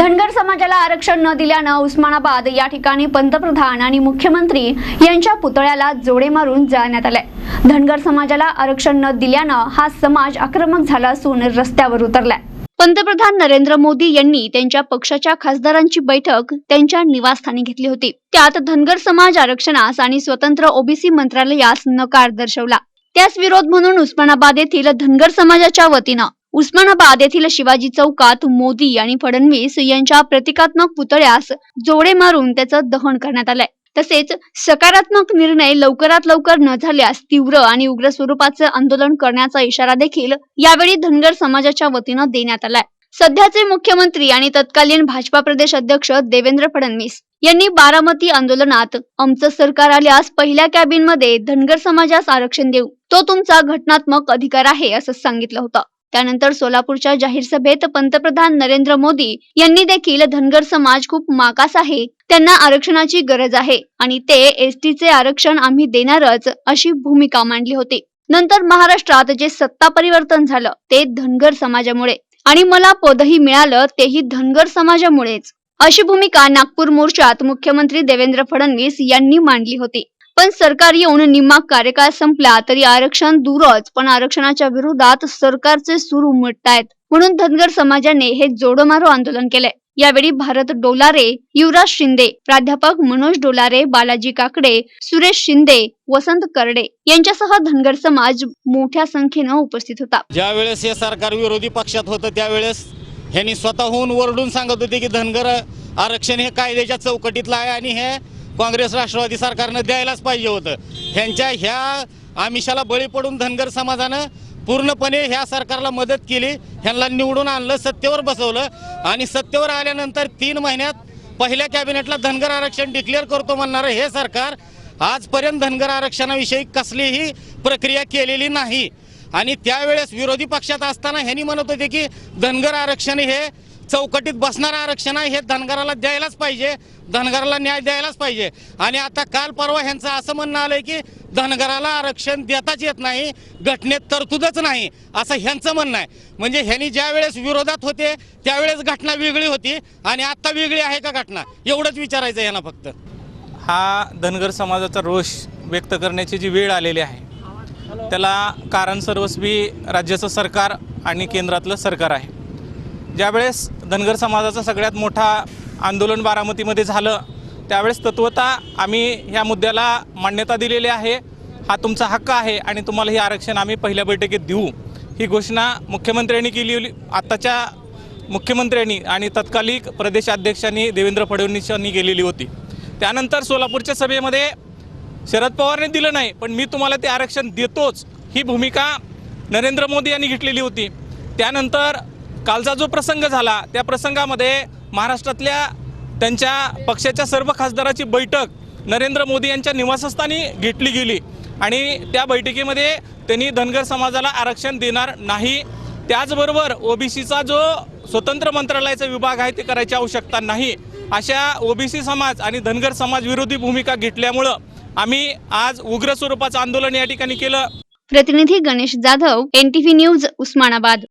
धनगर समाजाला आरक्षण न दिल्यानं उस्मानाबाद या ठिकाणी पंतप्रधान आणि मुख्यमंत्री यांच्या पुतळ्याला जोडे मारून जाळण्यात आले धनगर समाजाला आरक्षण न दिल्यानं हा समाज आक्रमक झाला असून रस्त्यावर उतरलाय. पंतप्रधान नरेंद्र मोदी यांनी त्यांच्या पक्षाच्या खासदारांची बैठक त्यांच्या निवासस्थानी घेतली होती. त्यात धनगर समाज आरक्षणास आणि स्वतंत्र ओबीसी मंत्रालयास नकार दर्शवला. त्यास विरोध म्हणून उस्मानाबाद येथील धनगर समाजाच्या वतीनं उस्मानाबाद येथील शिवाजी चौकात मोदी आणि फडणवीस यांच्या प्रतिकात्मक पुतळ्यास जोडे मारून त्याचं दहन करण्यात आलंय. तसेच सकारात्मक निर्णय लवकरात लवकर न झाल्यास तीव्र आणि उग्र स्वरूपाचे आंदोलन करण्याचा इशारा देखील यावेळी धनगर समाजाच्या वतीनं देण्यात आलाय. सध्याचे मुख्यमंत्री आणि तत्कालीन भाजपा प्रदेश अध्यक्ष देवेंद्र फडणवीस यांनी बारामती आंदोलनात आमचं सरकार आल्यास पहिल्या कॅबिनमध्ये धनगर समाजास आरक्षण देऊ. तो तुमचा घटनात्मक अधिकार आहे असं सांगितलं होतं. त्यानंतर सोलापूरच्या जाहीर सभेत पंतप्रधान नरेंद्र मोदी यांनी देखील धनगर समाज खूप मागास आहे. त्यांना आरक्षणाची गरज आहे आणि ते एसटी चे आरक्षण आम्ही देणारच अशी भूमिका मांडली होती. नंतर महाराष्ट्रात जे सत्ता परिवर्तन झालं ते धनगर समाजामुळे आणि मला पदही मिळालं तेही धनगर समाजामुळेच. अशी भूमिका नागपूर मोर्चात मुख्यमंत्री देवेंद्र फडणवीस यांनी मांडली होती. पण सरकार येऊन निम्मा कार्यकाळ संपला तरी आरक्षण दूरच पण आरक्षणाच्या विरोधात सरकारचे सूर उमटतायत. म्हणून धनगर समाजाने हे जोडमारो आंदोलन केलंय. यावेळी भारत डोलारे युवराज शिंदे प्राध्यापक मनोज डोलारे बालाजी काकडे सुरेश शिंदे वसंत करडे यांच्यासह धनगर समाज मोठ्या संख्येनं उपस्थित होता. ज्या वेळेस हे सरकार विरोधी पक्षात होतं त्यावेळेस ह्यांनी स्वतःहून वरडून सांगत होते की धनगर आरक्षण हे कायद्याच्या चौकटीतलं आहे आणि हे काँग्रेस राष्ट्रवादी सरकारनं द्यायलाच पाहिजे होतं. ह्यांच्या ह्या आमिषाला बळी पडून धनगर समाजानं पूर्णपणे ह्या सरकारला मदत केली. ह्यांना निवडून आणलं सत्तेवर बसवलं आणि सत्तेवर आल्यानंतर तीन महिन्यात पहिल्या कॅबिनेटला धनगर आरक्षण डिक्लेअर करतो म्हणणारं हे सरकार आजपर्यंत धनगर आरक्षणाविषयी कसलीही प्रक्रिया केलेली नाही. आणि त्यावेळेस विरोधी पक्षात असताना ह्यांनी म्हणत होते की धनगर आरक्षण हे चौकटीत बसणारं आरक्षण आहे हे धनगराला द्यायलाच पाहिजे. धनगराला न्याय द्यायलाच पाहिजे. आणि आता काल परवा ह्यांचं असं म्हणणं आलंय की धनगराला आरक्षण देताच येत नाही घटनेत तरतूदच नाही असं ह्यांचं म्हणणं आहे. म्हणजे ह्यांनी ज्या वेळेस विरोधात होते त्यावेळेस घटना वेगळी होती आणि आत्ता वेगळी आहे का घटना? एवढंच विचारायचं ह्यांना फक्त. हा धनगर समाजाचा रोष व्यक्त करण्याची जी वेळ आलेली आहे त्याला कारण सर्वस्वी राज्याचं सरकार आणि केंद्रातलं सरकार आहे. ज्यावेळेस धनगर समाजाचं सगळ्यात मोठा आंदोलन बारामतीमध्ये झालं त्यावेळेस तत्वता आम्ही ह्या मुद्द्याला मान्यता दिलेली आहे. हा तुमचा हक्क आहे आणि तुम्हाला हे आरक्षण आम्ही पहिल्या बैठकीत देऊ. ही घोषणा मुख्यमंत्र्यांनी केली आत्ताच्या मुख्यमंत्र्यांनी आणि तत्कालिक प्रदेशाध्यक्षांनी देवेंद्र फडणवीस यांनी केलेली होती. त्यानंतर सोलापूरच्या सभेमध्ये शरद पवारने दिलं नाही पण मी तुम्हाला ते आरक्षण देतोच ही भूमिका नरेंद्र मोदी यांनी घेतलेली होती. त्यानंतर कालचा जो प्रसंग झाला त्या प्रसंगामध्ये महाराष्ट्रातल्या त्यांच्या पक्षाच्या सर्व खासदाराची बैठक नरेंद्र मोदी यांच्या निवासस्थानी घेतली गेली. आणि त्या बैठकीमध्ये त्यांनी धनगर समाजाला आरक्षण देणार नाही. त्याचबरोबर ओबीसीचा जो स्वतंत्र मंत्रालयाचा विभाग आहे ते करायची आवश्यकता नाही. अशा ओबीसी समाज आणि धनगर समाज विरोधी भूमिका घेतल्यामुळं आम्ही आज उग्र स्वरूपाचं आंदोलन या ठिकाणी केलं. प्रतिनिधी गणेश जाधव एनटीव्ही न्यूज उस्मानाबाद.